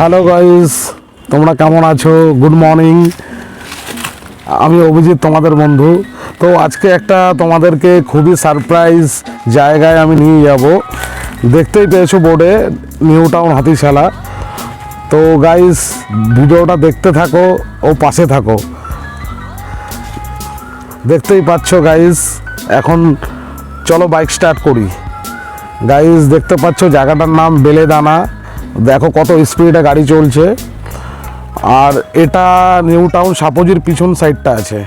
Hello guys তোমরা কেমন আছো? গুড মর্নিং আমি অভিজিৎ, তোমাদের বন্ধু। তো আজকে একটা তোমাদেরকে খুবই সারপ্রাইজ জায়গায় আমি নিয়ে যাব। দেখতেই পেয়েছ বোর্ডে নিউ টাউন হাতিশালা। তো গাইস ভিডিওটা দেখতে থাকো ও পাশে থাকো। দেখতেই পাচ্ছ গাইস এখন চলো বাইক স্টার্ট করি। গাইস দেখতে পাচ্ছ জায়গাটার নাম বেলেদানা। দেখো কত স্পিডে গাড়ি চলছে। আর এটা নিউ টাউন সাপোজির পিছন সাইডটা আছে।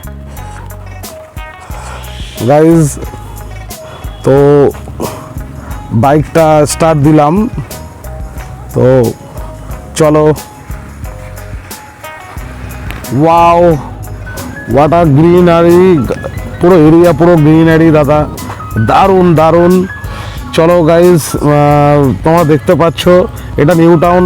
গাইজ তো বাইকটা স্টার্ট দিলাম। তো চলো। ওয়াও ওয়াটার গ্রিনারি পুরো এরিয়া পুরো গ্রিনারি দাদা। দারুণ দারুণ। চলো গাইজ তোমরা দেখতে পাচ্ছ, এটা নিউ টাউন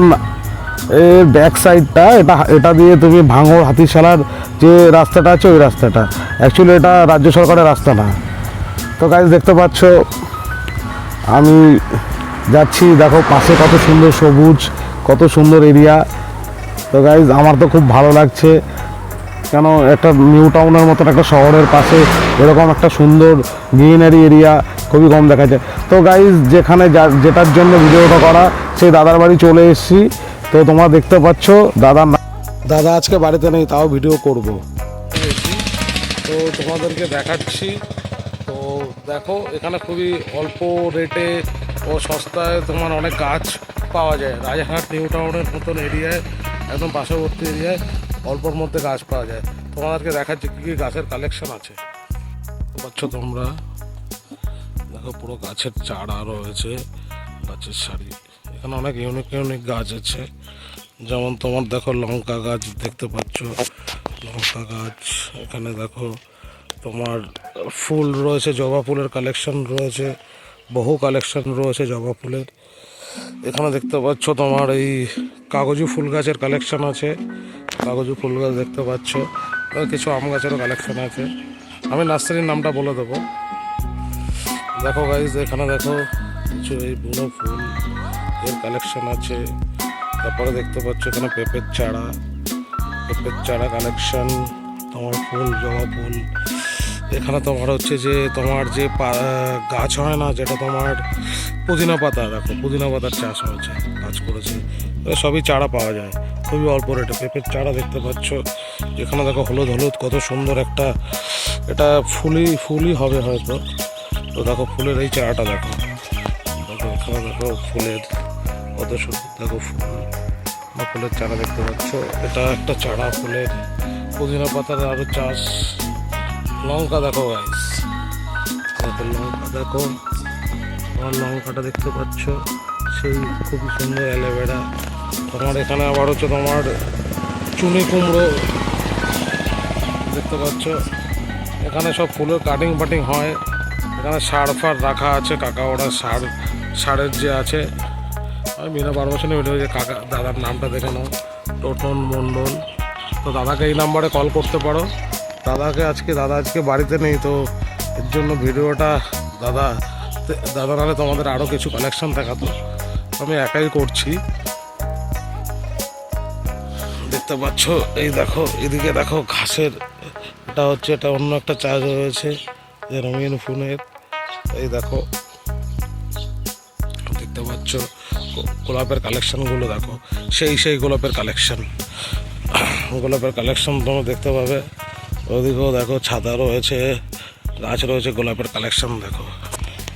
এর ব্যাক সাইডটা এটা এটা দিয়ে তুমি ভাঙড় হাতিশালার যে রাস্তাটা আছে, ওই রাস্তাটা। অ্যাকচুয়ালি এটা রাজ্য সরকারের রাস্তা না। তো গাইজ দেখতে পাচ্ছ, আমি যাচ্ছি, দেখো পাশে কত সুন্দর সবুজ, কত সুন্দর এরিয়া তো গাইজ আমার তো খুব ভালো লাগছে। কেন, একটা নিউ টাউনের মতন একটা শহরের পাশে এরকম একটা সুন্দর গ্রিনারি এরিয়া খুবই কম দেখা যায় তো গাইজ যেখানে যেটার জন্য ভিডিওটা করা, সেই দাদার বাড়ি চলে এসেছি। তো তোমরা দেখতে পাচ্ছ দাদা দাদা আজকে বাড়িতে নেই, তাও ভিডিও করব। তো তোমাদেরকে দেখাচ্ছি। তো দেখো, এখানে খুবই অল্প রেটে ও সস্তায় তোমার অনেক গাছ পাওয়া যায়। রাজারহাট নিউ টাউনের মতন এরিয়ায় একদম পার্শ্ববর্তী এরিয়ায় অল্পর মধ্যে গাছ পাওয়া যায়। তোমাদেরকে দেখাচ্ছি কী কী গাছের কালেকশন আছে। পাচ্ছ তোমরা। দেখো পুরো গাছের চারা রয়েছে, গাছের সারি। এখানে অনেক ইউনিক ইউনিক গাছ আছে। যেমন তোমার দেখো লঙ্কা গাছ দেখতে পাচ্ছ। লঙ্কা গাছ, এখানে দেখো তোমার ফুল রয়েছে, জবা ফুলের কালেকশন রয়েছে, বহু কালেকশন রয়েছে জবা ফুলের। এখানে দেখতে পাচ্ছ তোমার এই কাগজি ফুল গাছের কালেকশন আছে। কাগজি ফুল গাছ দেখতে পাচ্ছ। কিছু আম গাছেরও কালেকশন আছে। আমি নার্সারির নামটা বলে দেবো। দেখো গাইজ এখানে দেখো কিছু এই বুনো ফুল, এর কালেকশন আছে। তারপরে দেখতে পাচ্ছ এখানে পেঁপের চারা পেঁপের চারা কালেকশন তোমার ফুল, জবা ফুল। এখানে তোমার হচ্ছে যে, তোমার যে গাছ হয় না, যেটা তোমার পুদিনা পাতা, দেখো পুদিনা পাতার চাষ হয়েছে কাজ করেছে। সবই চারা পাওয়া যায়, খুবই অল্প রেটে পেঁপের চারা দেখতে পাচ্ছ এখানে দেখো হলুদ হলুদ, কত সুন্দর একটা, এটা ফুলই ফুলই হবে হয়তো। তো দেখো ফুলের এই চারাটা দেখো। দেখো, এখানে দেখো ফুলের কত সুন্দর, দেখো ফুল। ফুলের চারা দেখতে পাচ্ছ। এটা একটা চারা ফুলের পুদিনা পাতার আরও চাষ। লঙ্কা দেখো গাইস দেখো, লঙ্কা দেখো। তোমার লঙ্কাটা দেখতে পাচ্ছ। সেই খুবই সুন্দর অ্যালোভেরা। তোমার এখানে আবার হচ্ছে তোমার চুনি কুমড়ো দেখতে পাচ্ছ। এখানে সব ফুলের কাটিং ফাটিং হয়। এখানে সার ফার রাখা আছে, কাকা ওরা সার, সারের যে আছে। আমি বিনা পারমিশনে ভিডিও যে কাকা, দাদার নামটা দেখে নাও। টোটন মণ্ডল। তো দাদাকে এই নাম্বারে কল করতে পারো। দাদাকে আজকে, দাদা আজকে বাড়িতে নেই, তো এর জন্য ভিডিওটা দাদা দাদা নাহলে তোমাদের আরও কিছু কালেকশন দেখাতো। আমি একাই করছি। দেখতে পাচ্ছ? এই দেখো, এদিকে দেখো, ঘাসের, এটা হচ্ছে, এটা অন্য একটা চার্জ রয়েছে। যে রঙিন ফোনের এই দেখো, দেখতে পাচ্ছ গোলাপের কালেকশনগুলো দেখো। সেই সেই গোলাপের কালেকশন। গোলাপের কালেকশন তোমরা দেখতে পাবে। ওদিকেও দেখো, ছাদা রয়েছে, গাছ রয়েছে, গোলাপের কালেকশন দেখো।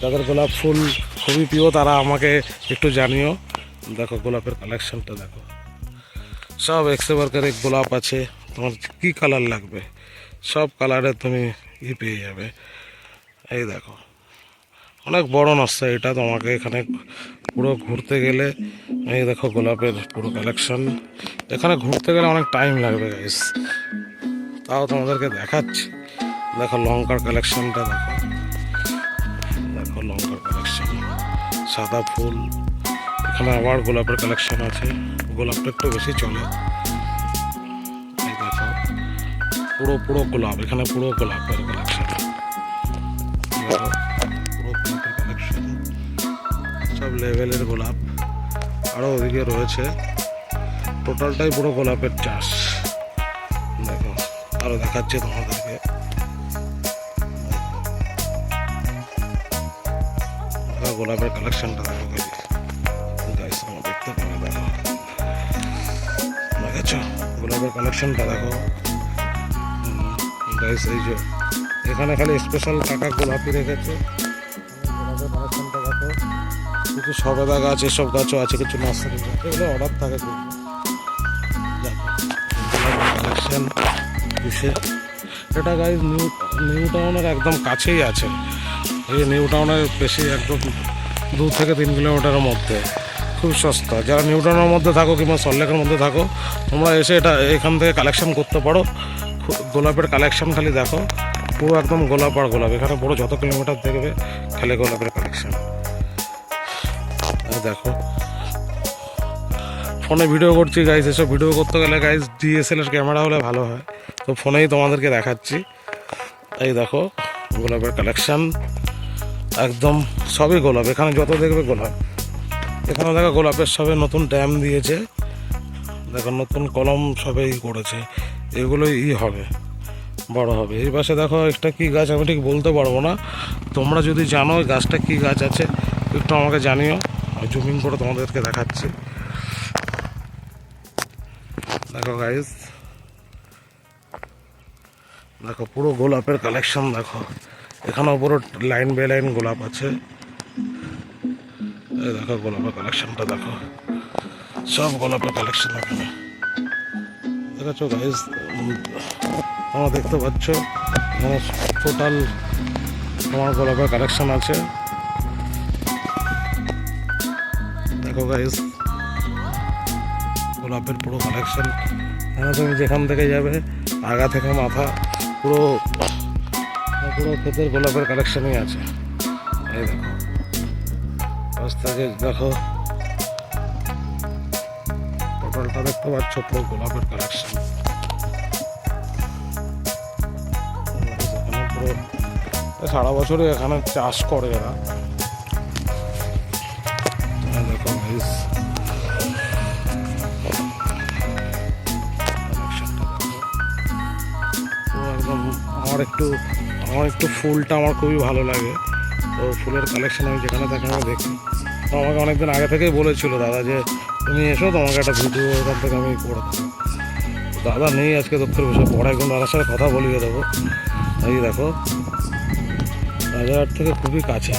যাদের গোলাপ ফুল খুবই প্রিয়, তারা আমাকে একটু জানিও। দেখো, গোলাপের কালেকশনটা দেখো। সব এক্সে এক গোলাপ আছে। তোমার কী কালার লাগবে? সব কালারে তুমি ই পেয়ে যাবে। এই দেখো। অনেক বড় নষ্ট এটা তোমাকে এখানে পুরো ঘুরতে গেলে। এই দেখো গোলাপের পুরো কালেকশন এখানে ঘুরতে গেলে অনেক টাইম লাগবে গাইস তাও তোমাদেরকে দেখাচ্ছি। দেখো লঙ্কার কালেকশনটা দেখো। দেখো লঙ্কার কালেকশন সাদা ফুল। এখানে আবার গোলাপের কালেকশন আছে। গোলাপটা একটু বেশি চলে। এই দেখো। পুরো পুরো গোলাপ। এখানে পুরো গোলাপের কালেকশন পুরো গোলাপের কালেকশন সব লেভেলের গোলাপ আরও ওদিকে রয়েছে। টোটালটাই পুরো গোলাপের চাষ। দেখো, আরও দেখাচ্ছে তোমাদেরকে। গোলাপের কালেকশনটা দেখো তোমরা দেখতে পাবে, দেখো। দেখেছ? গোলাপের কালেকশনটা দেখো। গাইস এই যে এখানে খালি স্পেশাল টাকা গোলাপি রেখেছে। কিছু সবেদা গাছ, এসব গাছও আছে, কিছু নার্সারি এগুলো অর্ডার থাকে কালেকশন এটা গাইজ নিউ নিউ টাউনের একদম কাছেই আছে। এই নিউ টাউনের বেশি একদম দু থেকে তিন কিলোমিটারের মধ্যে। খুব সস্তা। যারা নিউ টাউনের মধ্যে থাকো কিংবা সল্লেকের মধ্যে থাকো, তোমরা এসে এটা এখান থেকে কালেকশন করতে পারো। গোলাপের কালেকশন খালি দেখো। পুরো একদম গোলাপ আর গোলাপ। এখানে বড় যত কিলোমিটার দেখবে, খালি গোলাপের কালেকশন দেখো ফোনে ভিডিও করছি গাইজ এসব ভিডিও করতে গেলে গাইজ ডিএসএলআর ক্যামেরা হলে ভালো হয়। তো ফোনেই তোমাদেরকে দেখাচ্ছি। এই দেখো, গোলাপের কালেকশন একদম সবই গোলাপ। এখানে যত দেখবে গোলাপ। এখানে দেখো, গোলাপের সবে নতুন ড্যাম দিয়েছে। দেখো, নতুন কলম সবে ই করেছে। এগুলোই হবে। বড় হবে। এই পাশে দেখো একটা কি গাছ, আমি ঠিক বলতে পারব না। তোমরা যদি জানো গাছটা কি গাছ আছে, একটু আমাকে জানিও। জুমিং করে তোমাদেরকে দেখাচ্ছি। দেখো গাইজ দেখো পুরো গোলাপের কালেকশন দেখো। এখানেও পুরো লাইন বাই লাইন গোলাপ আছে। দেখো গোলাপের কালেকশনটা দেখো। সব গোলাপের কালেকশন এখানে। দেখাচ্ছ গাইজ তোমরা দেখতে পাচ্ছ। এখানে টোটাল তোমার গোলাপের কালেকশন আছে। দেখো গাইজ গোলাপের পুরো কালেকশন এখানে তুমি যেখান থেকে যাবে, আগা থেকে মাথা, পুরো পুরো ক্ষেতের গোলাপের কালেকশনই আছে। এই দেখো। থেকে দেখো। টোটালটা দেখতে পাচ্ছ, পুরো গোলাপের কালেকশন সারা বছরই এখানে চাষ করে এরা। আমার একটু আমার একটু ফুলটা আমার খুবই ভালো লাগে। তো ফুলের কালেকশন আমি যেখানে আমি দেখি। তো আমাকে অনেকদিন আগে থেকেই বলেছিল দাদা যে, তুমি এসো, তোমাকে একটা ভিডিও এখান থেকে আমি করে দাদা নেই আজকে দক্ষিণ বসে, পরে একদম দাদার সাথে কথা বলিয়ে দেবো। এই দেখো রাজারহাট থেকে খুবই কাছে।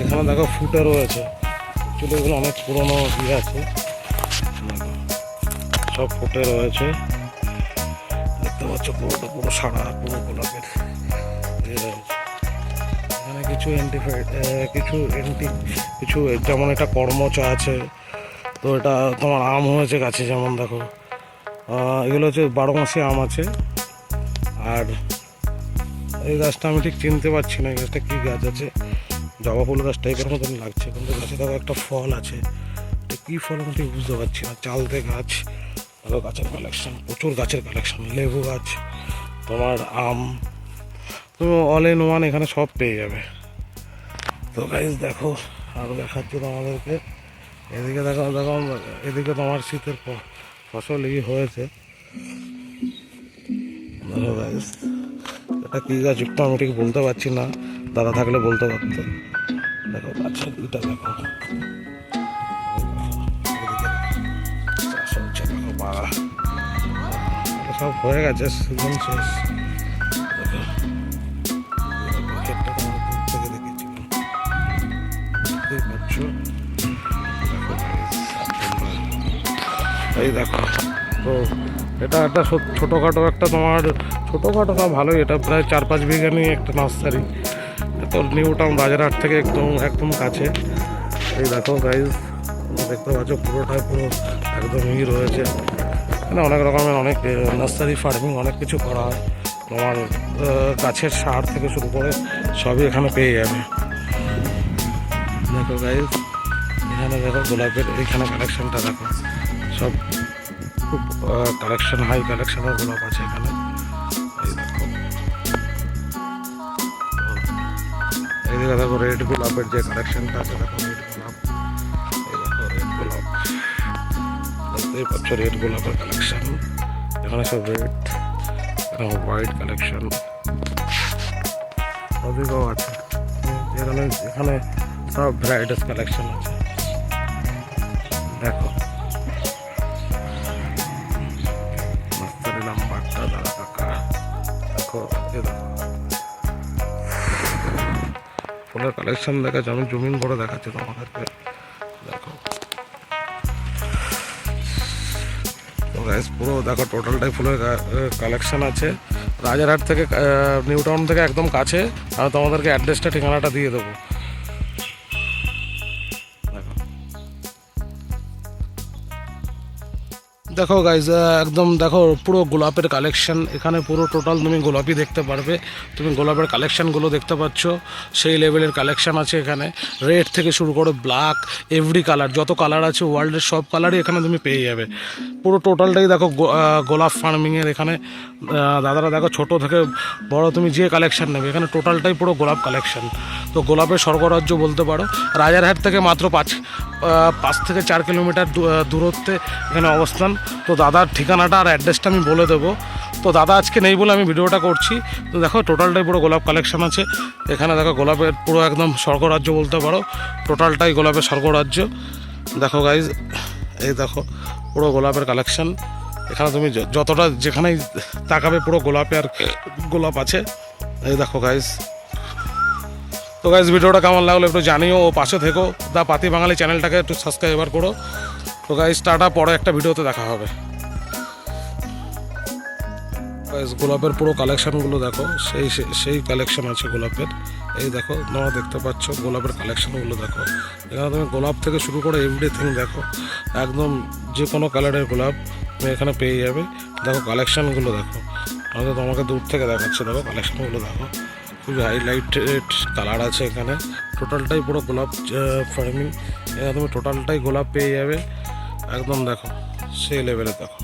এখানে দেখো ফুটে রয়েছে। চুলে এগুলো অনেক পুরোনো ইয়ে আছে। সব ফুটে রয়েছে। দেখতে পাচ্ছ পুরোটা, পুরো সারা পুরো গোলাপের এখানে কিছু কিছু অ্যান্টি কিছু, যেমন এটা কর্মচা আছে, তো এটা তোমার আম হয়েছে গাছে, যেমন দেখো। এগুলো হচ্ছে বারো মাসে আম আছে। আর এই গাছটা আমি ঠিক চিনতে পারছি না, এই গাছটা কী গাছ আছে? জবা ফুল গাছ টাইপের মতন লাগছে, কিন্তু গাছে দেখো একটা ফল আছে। এটা কী ফল আমি ঠিক বুঝতে পারছি না, চালতে গাছ দেখো গাছের কালেকশন প্রচুর গাছের কালেকশন লেবু গাছ, তোমার আম তো অল ইন ওয়ান এখানে সব পেয়ে যাবে। তো গাইজ দেখো আরও দেখাচ্ছি তোমাদেরকে। এদিকে দেখো দেখো, এদিকে তোমার শীতের প- ফসল ই হয়েছে। এটা কী গাছ একটু আমি ঠিক বলতে পারছি না, দাদা থাকলে বলতে পারতো। দেখো গাছের চাষ হচ্ছে, দেখো সব হয়ে গেছে শেষ। এই দেখো। তো এটা একটা ছোটোখাটো একটা তোমার ছোটোখাটো না ভালোই। এটা প্রায় চার পাঁচ বিঘা নিয়ে একটা নার্সারি। তো নিউ টাউন বাজারহাট থেকে একদম একদম কাছে। এই দেখো গাইজ দেখতে পাচ্ছ পুরোটাই পুরো একদম ই রয়েছে। এখানে অনেক রকমের অনেক নার্সারি ফার্মিং অনেক কিছু করা হয়। তোমার গাছের সার থেকে শুরু করে সবই এখানে পেয়ে যাবে। দেখো গাইজ এখানে দেখো গোলাপের এখানে কালেকশনটা দেখো। সব খুব কালেকশন হাই কালেকশনের গোলাপ আছে এখানে। এইদিকে দেখো। রেড গোলাপের যে কালেকশনটা আছে, দেখো রেড গোলাপ। এই দেখো রেড গোলাপ। দেখতেই পাচ্ছ রেড গোলাপের কালেকশন এখানে সব রেড এখানে হোয়াইট কালেকশন ওদিকেও আছে। এখানে এখানে সব ভ্যারাইটিস কালেকশন আছে। দেখো। ফুলের কালেকশন দেখাচ্ছে আমি জমিন করে দেখাচ্ছি তোমাদেরকে দেখো। পুরো দেখো টোটালটাই ফুলের কালেকশন আছে। রাজারহাট থেকে নিউ টাউন থেকে একদম কাছে। আমি তোমাদেরকে অ্যাড্রেসটা ঠিকানাটা দিয়ে দেবো। দেখো গাইজ একদম দেখো পুরো গোলাপের কালেকশন এখানে পুরো টোটাল তুমি গোলাপি দেখতে পারবে। তুমি গোলাপের কালেকশনগুলো দেখতে পাচ্ছ। সেই লেভেলের কালেকশন আছে এখানে। রেড থেকে শুরু করে ব্ল্যাক এভরি কালার যত কালার আছে ওয়ার্ল্ডের সব কালারই এখানে তুমি পেয়ে যাবে। পুরো টোটালটাই দেখো গোলাপ ফার্মিংয়ের এখানে। দাদারা দেখো ছোট থেকে বড় তুমি যে কালেকশান নেবে, এখানে টোটালটাই পুরো গোলাপ কালেকশান তো গোলাপের স্বর্গরাজ্য বলতে পারো। রাজারহাট থেকে মাত্র পাঁচ পাঁচ থেকে চার কিলোমিটার দূরত্বে এখানে অবস্থান। তো দাদার ঠিকানাটা আর অ্যাড্রেসটা আমি বলে দেবো। তো দাদা আজকে নেই বলে আমি ভিডিওটা করছি। তো দেখো টোটালটাই পুরো গোলাপ কালেকশান আছে। এখানে দেখো, গোলাপের পুরো একদম স্বর্গরাজ্য বলতে পারো। টোটালটাই গোলাপের স্বর্গরাজ্য। দেখো গাইজ এই দেখো, পুরো গোলাপের কালেকশন এখানে তুমি যতটা যেখানেই তাকাবে, পুরো গোলাপে আর গোলাপ আছে। এই দেখো গাইজ তো গাইজ ভিডিওটা কেমন লাগল একটু জানিও। ও পাশে থেকো। দা পাতি বাঙালি চ্যানেলটাকে একটু সাবস্ক্রাইবার করো। তো গাইজ টাটা, পরে একটা ভিডিওতে দেখা হবে। গাইজ গোলাপের পুরো কালেকশনগুলো দেখো, সেই সেই- সেই কালেকশন আছে গোলাপের। এই দেখো, তোমরা দেখতে পাচ্ছ গোলাপের কালেকশনগুলো দেখো। এখানে তুমি গোলাপ থেকে শুরু করে এভরিথিং দেখো। একদম যে কোনো কালারের গোলাপ তুমি এখানে পেয়ে যাবে। দেখো কালেকশনগুলো দেখো। আমি তো তোমাকে দূর থেকে দেখাচ্ছি, দেখো কালেকশনগুলো দেখো। খুবই হাইলাইটেড কালার আছে এখানে। টোটালটাই পুরো গোলাপ ফার্মিং এখানে তুমি টোটালটাই গোলাপ পেয়ে যাবে। একদম দেখো সে লেভেলে দেখো।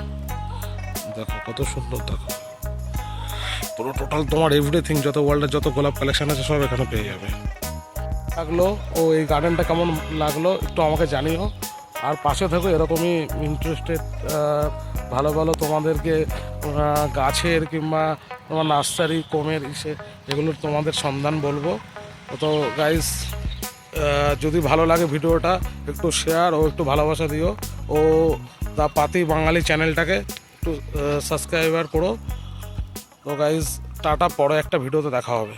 দেখো কত সুন্দর, দেখো। পুরো টোটাল তোমার এভরিথিং যত ওয়ার্ল্ডের যত গোলাপ কালেকশন আছে, সব এখানে পেয়ে যাবে। লাগল, ও এই গার্ডেনটা কেমন লাগল, একটু আমাকে জানিও। আর পাশে থেকো, এরকমই ইন্টারেস্টেড ভালো ভালো তোমাদেরকে গাছের কিংবা তোমার নার্সারি কমের ইসে, এগুলোর তোমাদের সন্ধান বলব। তো গাইস যদি ভালো লাগে ভিডিওটা, একটু শেয়ার ও একটু ভালোবাসা দিও। ও দা পাতি বাঙালি চ্যানেলটাকে একটু সাবস্ক্রাইবার করো। তো গাইজ টাটা, পরে একটা ভিডিওতে দেখা হবে।